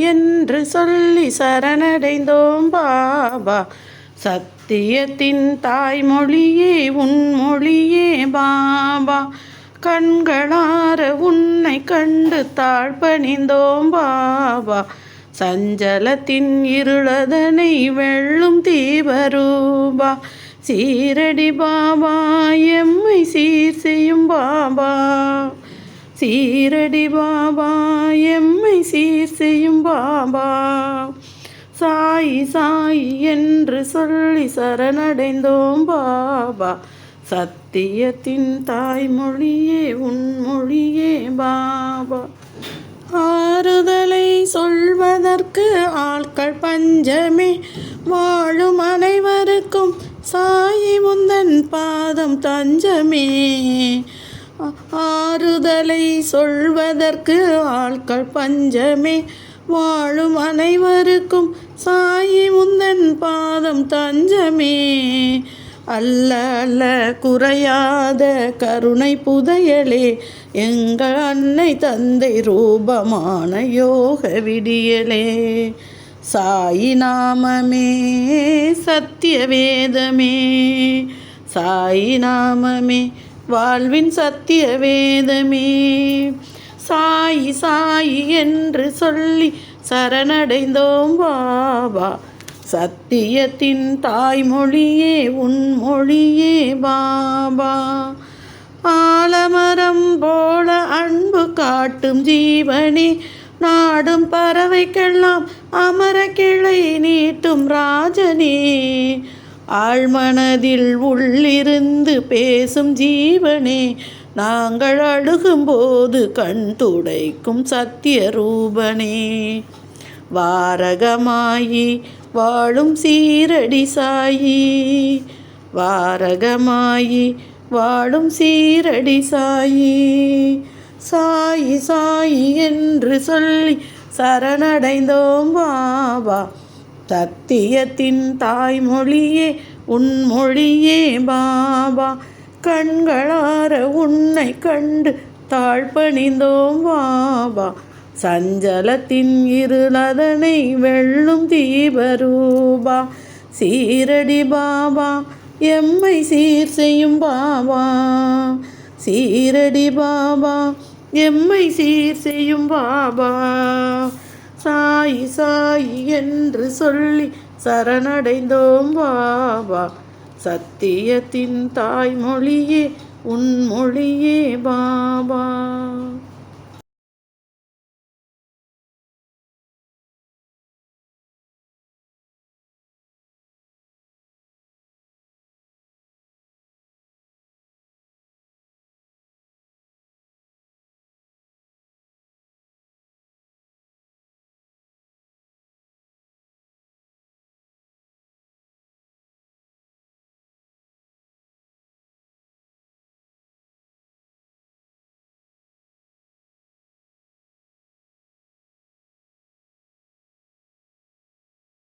என்று சொல்லி சரணடைந்தோம் பாபா. சத்தியத்தின் தாய்மொழியே உன் மொழியே பாபா. கண்களார உன்னை கண்டு தாழ்பணிந்தோம் பாபா. சஞ்சலத்தின் இருளதனை வெள்ளும் தீபரூபா. சீரடி பாபா எம்மை சீர் செய்யும் பாபா. சீரடி பாபா எம்மை சீர் செய்யும் பாபா. சாயி சாயி என்று சொல்லி சரணடைந்தோம் பாபா. சத்தியத்தின் தாய்மொழியே உன்மொழியே பாபா. ஆறுதலை சொல்வதற்கு ஆட்கள் பஞ்சமே. வாழும் அனைவருக்கும் சாயி முந்தன் பாதம் தஞ்சமே. ஆறுதலை சொல்வதற்கு ஆட்கள் பஞ்சமே. வாழும் அனைவருக்கும் சாயி முந்தன் பாதம் தஞ்சமே. அல்ல அல்ல குறையாத கருணை புதையலே. எங்கள் அன்னை தந்தை ரூபமான யோக விடியலே. சாயி நாமமே சத்திய வேதமே. சாயி நாமமே வாழ்வின் சத்திய வேதமே. சாயி சாயி என்று சொல்லி சரணடைந்தோம் பாபா. சத்தியத்தின் தாய்மொழியே உன் மொழியே பாபா. ஆலமரம் போல அன்பு காட்டும் ஜீவனே நாடும் பறவைக்கெல்லாம் அமர கிளை நீட்டும் ராஜனே. ஆழ்மனதில் உள்ளிருந்து பேசும் ஜீவனே நாங்கள் அழுகும்போது கண் துடைக்கும் சத்திய ரூபனே வாரகமாயி வாழும் சீரடி சாயி வாரகமாயி வாழும் சீரடி சாயி. சாயி சாயி என்று சொல்லி சரணடைந்தோம் பாபா சத்தியத்தின் தாய்மொழியே உன்மொழியே பாபா. கண்களார உன்னை கண்டு தாழ்பணிந்தோம் பாபா. சஞ்சலத்தின் இருளதனை வெள்ளும் தீபரூபா. சீரடி பாபா எம்மை சீர் செய்யும் பாபா. சீரடி பாபா எம்மை சீர் செய்யும் பாபா. சாயி சாயி என்று சொல்லி சரணடைந்தோம். பாபா சத்தியத்தின் தாய்மொழியே உன் மொழியே பாபா